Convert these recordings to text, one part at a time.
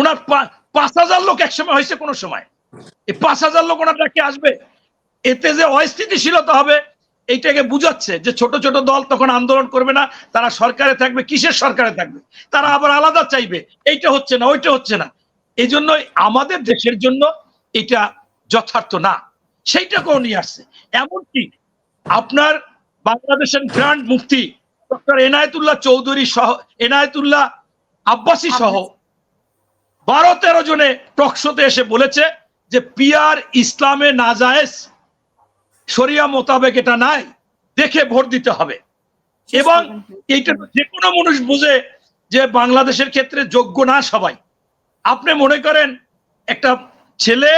ওনার পাঁচ হাজার লোক একসময় হয়েছে কোনো সময়। এই পাঁচ হাজার লোক ওনার ডাকে আসবে। এতে যে অস্থিতিশীলতা হবে, এইটাকে বুঝাচ্ছে যে ছোট ছোট দল তখন আন্দোলন করবে না, তারা সরকারে থাকবে, কিসের সরকারে থাকবে? তারা আবার আলাদা চাইবে, এইটা হচ্ছে না, ওইটা হচ্ছে না। এই জন্য আমাদের দেশের জন্য এটা যথার্থ না। সেইটা সেইটাকেও নিয়ে আসছে। এমনকি আপনার বাংলাদেশের গ্র্যান্ড মুফতি ডক্টর এনায়েতুল্লাহ চৌধুরী সহ, এনায়েতুল্লাহ আব্বাসী সহ বারো তেরো জনে টকশোতে এসে বলেছে যে পিয়ার ইসলামে নাজায়েজ শরিয়া মোতাবেক এটা নাই দেখে ভোট দিতে হবে। এবং এইটা যে কোনো মানুষ বুঝে যে বাংলাদেশের ক্ষেত্রে যোগ্য না সবাই। আপনি মনে করেন একটা ছেলে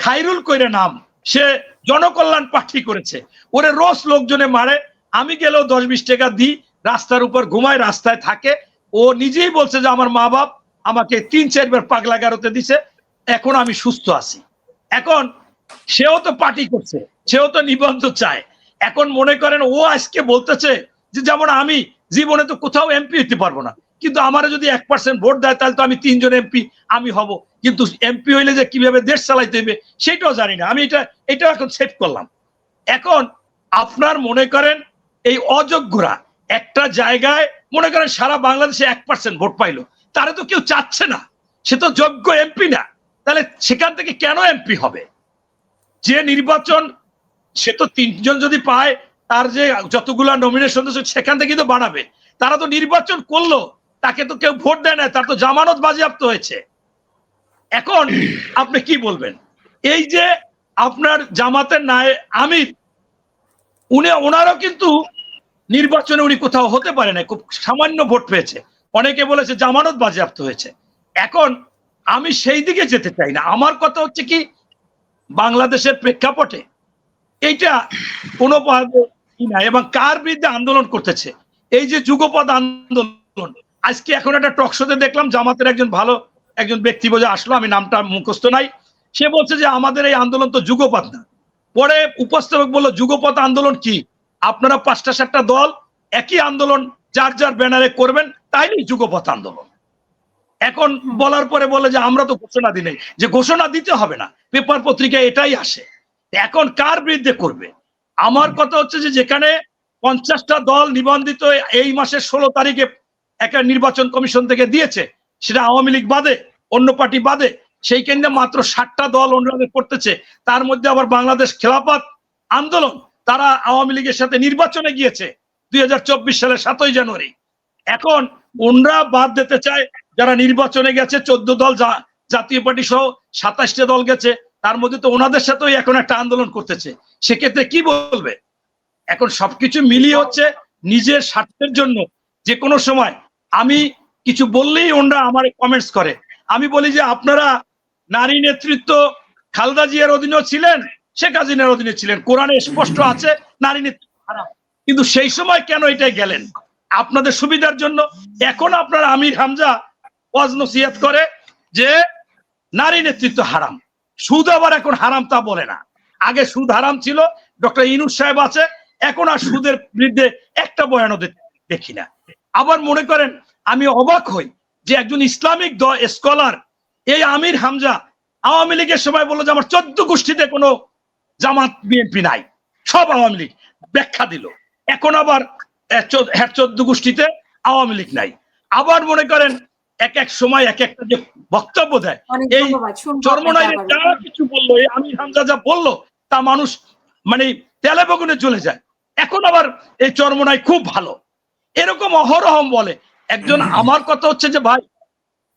খাইরুল কইরে নাম সে জনকল্যাণ পার্টি করেছে। ওরে রোজ লোকজনে মারে আমি গেলেও দশ বিশ টাকা দিই রাস্তার উপর ঘুমায় রাস্তায় থাকে। ও নিজেই বলছে যে আমার মা বাপ আমাকে তিন, চারবার পাগলা গারোতে দিছে, এখন আমি সুস্থ আছি। এখন সেও তো পার্টি করছে, সেও তো নিবন্ধ চায়। এখন মনে করেন ও আজকে বলতেছে যে, যেমন আমি জীবনে তো কোথাও এমপি হতে পারব না, কিন্তু আমার যদি এক পার্সেন্ট ভোট দেয়, তাহলে তো আমি তিনজন এমপি, আমি হব। কিন্তু এমপি হইলে যে কীভাবে দেশ চালাইতে হবে সেটাও জানি না। আমি এটা এটা এখন সেভ করলাম। এখন আপনার মনে করেন এই অযোগ্যরা একটা জায়গায় মনে করেন সারা বাংলাদেশে এক পার্সেন্ট ভোট পাইলো। তারা তো কেউ চাচ্ছে না। সে তো যোগ্য এমপি না। তাহলে সেখান থেকে কেন এমপি হবে? যে নির্বাচন সে তো তিনজন যদি পায়, তার যে যতগুলা নমিনেশন সেখান থেকে তো বানাবে। তারা তো নির্বাচন করল, তাকে তো কেউ ভোট দেয় না, তার তো জামানত বাজেয়াপ্ত হয়েছে। এখন আপনি কি বলবেন? এই যে আপনার জামাতের নায় আমির, উনি ওনারও কিন্তু নির্বাচনে উনি কোথাও হতে পারে না খুব সামান্য ভোট পেয়েছে। অনেকে বলেছে জামানত বাজেয়াপ্ত হয়েছে। এখন আমি সেই দিকে যেতে চাই না। আমার কথা হচ্ছে কি, বাংলাদেশের প্রেক্ষাপটে এইটা কোনো এবং কার বিরুদ্ধে আন্দোলন করতেছে। এই যে যুগপদ আন্দোলন, আজকে এখন একটা টকশোতে দেখলাম জামাতের একজন ভালো একজন ব্যক্তি বোঝা আসলো, আমি নামটা মুখস্থ নাই। সে বলছে যে আমাদের এই আন্দোলন তো যুগপথ না। পরে উপস্থাপক বলল যুগপথ আন্দোলন কি? আপনারা পাঁচটা সাতটা দল একই আন্দোলন যার যার ব্যানারে করবেন তাই তাইলেই যুগপথ আন্দোলন। এখন বলার পরে বলে যে আমরা তো ঘোষণা দিই যে ঘোষণা দিতে হবে না পেপার পত্রিকায় এটাই আসে। এখন কার বিরুদ্ধে করবে? আমার কথা হচ্ছে যে যেখানে পঞ্চাশটা দল নিবন্ধিত এই মাসের ষোলো তারিখে একটা নির্বাচন কমিশন থেকে দিয়েছে সেটা আওয়ামী লীগ বাদে অন্য পার্টি বাদে সেই কেন্দ্রে মাত্র ষাটটা দল অনুরাধ করতেছে তার মধ্যে আবার বাংলাদেশ খেলাপাত আন্দোলন। তারা আওয়ামী লীগের সাথে নির্বাচনে গিয়েছে দুই হাজার চব্বিশ সালের সাতই জানুয়ারি। এখন ওনরা বাদ দিতে চায় যারা নির্বাচনে গেছে, চোদ্দ দল জা- জাতীয় পার্টি সহ সাতাশটা দল গেছে, তার মধ্যে তো ওনাদের সাথেও এখন একটা আন্দোলন করতেছে। সেক্ষেত্রে কি বলবে? এখন সবকিছু মিলিয়ে হচ্ছে নিজের স্বার্থের জন্য। যে কোনো সময় আমি কিছু বললেই ওনরা আমার কমেন্টস করে। আমি বলি যে, আপনারা নারী নেতৃত্ব খালদা জিয়ার অধীনেও ছিলেন শেখ হাসিনার অধীনে ছিলেন। কোরআনে স্পষ্ট আছে, নারী নেতৃত্ব হারাম। কিন্তু সেই সময় কেন এটাই গেলেন? আপনাদের সুবিধার জন্য এখন আপনার আমির হামজা ওয়াজ নসিহত করে যে নারী নেতৃত্ব হারাম। সুদ আবার এখন হারাম তা বলে না। আগে সুদ হারাম ছিল, ডক্টর ইনুস সাহেব আছে, এখন আর সুদের বিরুদ্ধে একটা বয়ানও দে- দেখি না। আবার মনে করেন, আমি অবাক হই যে একজন ইসলামিক স্কলার, এই আমির হামজা আওয়ামী লীগের সময় বলল যে আমার চোদ্দ গোষ্ঠীতে কোনো জামাত বিএনপি নাই সব আওয়ামী লীগ ব্যাখ্যা দিল। এখন আবার হ্যাঁ চোদ্দ গোষ্ঠীতে আওয়ামী লীগ নাই। আবার মনে করেন এক এক সময় এক একটা যে বক্তব্য দেয় এই চর্মনাইরে যা কিছু বলল এই আমির হামজা যা বলল তা মানুষ মানে তেলে বগুনে চলে যায়। এখন আবার এই চর্মনাই খুব ভালো। এরকম অহরহম বলে। একজন আমার কথা হচ্ছে যে ভাই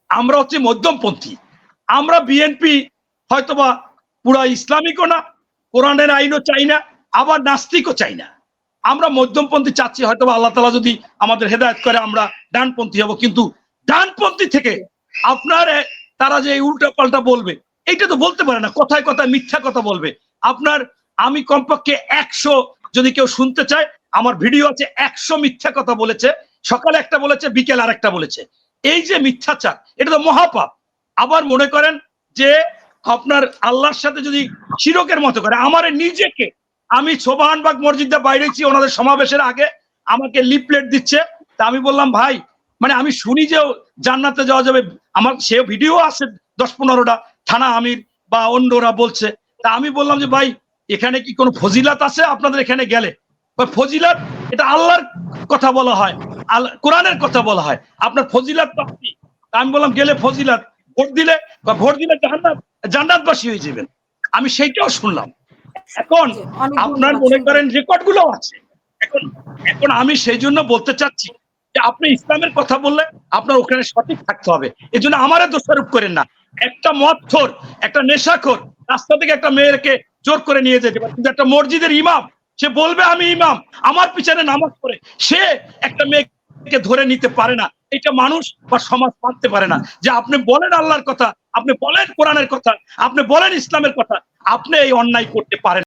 আমরা হচ্ছে মধ্যমপন্থী। আমরা বিএনপি হয়তোবা পুরা ইসলামিকও না কোরআনের আইনও চাই না, আবার নাস্তিকও চাই না। আমরা মধ্যমপন্থী চাচ্ছি হয়তো আল্লাহ তালা যদি আমাদের হেদায়ত করে, আমরা ডানপন্থী হব। কিন্তু ডানপন্থী থেকে আপনার তারা যে উল্টা পাল্টা বলবে, এইটা তো বলতে পারে না। কথায় কথায় মিথ্যা কথা বলবে। আপনার, আমি কমপক্ষে একশো যদি কেউ শুনতে চায়, আমার ভিডিও আছে, একশো মিথ্যা কথা বলেছে। সকালে একটা বলেছে, বিকেল আর একটা বলেছে। এই যে মিথ্যাচার, এটা তো মহাপাপ। আবার মনে করেন যে আপনার আল্লাহর সাথে যদি শিরকের মতো করে, আমার নিজেকে, আমি সোবাহানবাগ মসজিদে বাইরেছি, ওনাদের সমাবেশের আগে আমাকে লিফলেট দিচ্ছে, তা আমি বললাম, ভাই মানে আমি শুনি যে জান্নাতে যাওয়া যাবে, আমার সে ভিডিও আছে দশ পনেরোটা, থানা আমির বা অন্যরা বলছে। তা আমি বললাম যে, ভাই, এখানে কি কোনো ফজিলাত আছে? আপনাদের এখানে গেলে। ফজিলাত, এটা আল্লাহর কথা বলা হয়, আল- কোরআনের কথা বলা হয়। আপনার ফজিলাত আমি বললাম, গেলে ফজিলাত, ভোট দিলে, বা ভোট দিলে জান্নাত জান্নাতবাসী হয়ে যাবেন। আমি সেইটাও শুনলাম। এখন আপনার মনে করেন রেকর্ডগুলো আছে। এখন এখন আমি সেই জন্য বলতে চাচ্ছি যে আপনি ইসলামের কথা বললে আপনার ওখানে সঠিক থাকতে হবে। এই জন্য আমারে দোষারোপ করেন না। একটা মদখোর একটা নেশাখোর রাস্তা থেকে একটা মেয়েকে জোর করে নিয়ে যেতে পারে। কিন্তু একটা মসজিদের ইমাম সে বলবে আমি ইমাম আমার পিছনে নামাজ পড়ে। সে একটা মেয়েকে ধরে নিতে পারে না। এটা মানুষ বা সমাজ মানতে পারে না। যে আপনি বলেন আল্লাহর কথা আপনি বলেন কোরআনের কথা আপনি বলেন ইসলামের কথা আপনি এই অন্যায় করতে পারেন